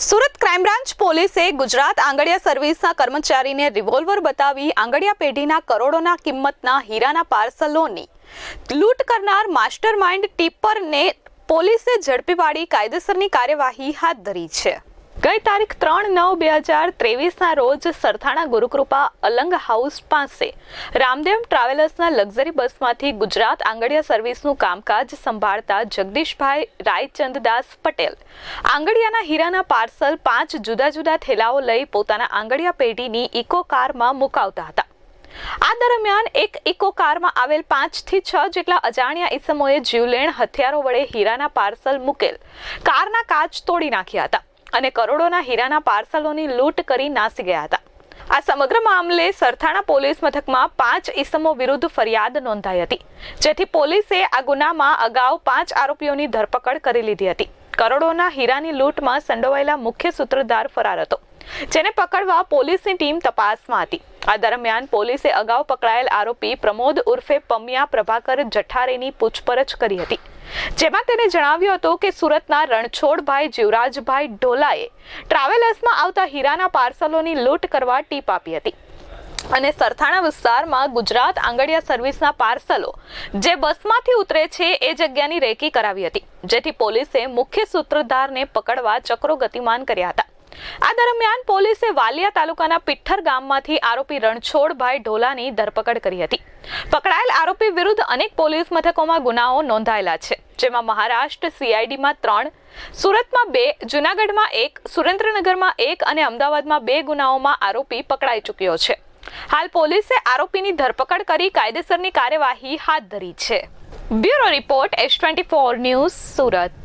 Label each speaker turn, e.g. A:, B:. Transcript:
A: Surat crime branch પોલીસે ગુજરાત આંગડિયા સર્વિસના કર્મચારીને revolver બતાવી આંગડિયા પેઢીના કરોડોના કિંમતના હીરાના પાર્સલોની લૂંટ કરનાર માસ્ટરમાઇન્ડ ટીપરને પોલીસે ઝડપી પાડી કાયદેસરની કાર્યવાહી હાથ ધરી છે. ગઈ તારીખ ત્રણ નવ બે હજાર ત્રેવીસના રોજ સરથાણા ગુરુકૃપા અલંગ હાઉસ પાસે રામદેવ ટ્રાવેલર્સના લક્ઝરી બસમાંથી ગુજરાત આંગડિયા સર્વિસનું કામકાજ સંભાળતા જગદીશભાઈ રાયચંદદાસ પટેલ આંગડિયાના હીરાના પાર્સલ પાંચ જુદા જુદા થેલાઓ લઈ પોતાના આંગડિયા પેઢીની ઇકો કારમાં મુકાવતા હતા. આ દરમિયાન એક ઇકો કારમાં આવેલ પાંચથી છ જેટલા અજાણ્યા ઈસમોએ જીવલેણ હથિયારો વડે હીરાના પાર્સલ મૂકેલ. કારના કાચ તોડી નાખ્યા હતા. અને કરોડોના હીરાના પાર્સલોની લૂંટ કરી નાસી ગયા હતા. આ સમગ્ર મામલે સરથાણા પોલીસ મથકમાં પાંચ ઈસમો વિરુદ્ધ ફરિયાદ નોંધાઈ હતી, જેથી પોલીસે આ ગુનામાં અગાઉ પાંચ આરોપીઓની ધરપકડ કરી લીધી હતી. કરોડોના હીરાની લૂંટમાં સંડોવાયેલા મુખ્ય સૂત્રધાર ફરાર હતો, જેને પકડવા પોલીસની ટીમ તપાસમાં હતી. આ દરમિયાન પોલીસે અગાઉ પકડાયેલ આરોપી પ્રમોદ ઉર્ફે પમિયા પ્રભાકર જઠારેની પૂછપરછ કરી હતી. જેમાં તેને જણાવ્યું હતું કે સુરતના રણછોડભાઈ જીવરાજભાઈ ઢોલાએ ટ્રાવેલર્સમાં આવતા હીરાના પાર્સલોની લૂંટ કરવા ટીપ આપી હતી. અને સરથાણા વિસ્તારમાં ગુજરાત આંગડિયા સર્વિસના પાર્સલો જે બસમાંથી ઉતરે છે એ જગ્યાની રેકી કરાવી હતી, જેથી પોલીસે મુખ્ય સૂત્રધારને પકડવા ચક્રો ગતિમાન કર્યા હતા. આ દરમિયાન પોલીસે વાલિયા તાલુકાના પિઠ્ઠર ગામમાંથી આરોપી રણછોડભાઈ ઢોલાની ધરપકડ કરી હતી. પકડાયેલ આરોપી વિરુદ્ધ અનેક પોલીસ મથકોમાં ગુનાઓ નોંધાયેલા છે. જેમાં મહારાષ્ટ્ર સીઆઈડીમાં ત્રણ, સુરતમાં બે, જુનાગઢમાં એક, સુરેન્દ્રનગરમાં એક અને અમદાવાદમાં બે ગુનાઓમાં આરોપી પકડાઈ ચૂક્યો છે. હાલ પોલીસે આરોપીની ધરપકડ કરી કાયદેસરની કાર્યવાહી હાથ ધરી છે. Bureau report S twenty four news Surat.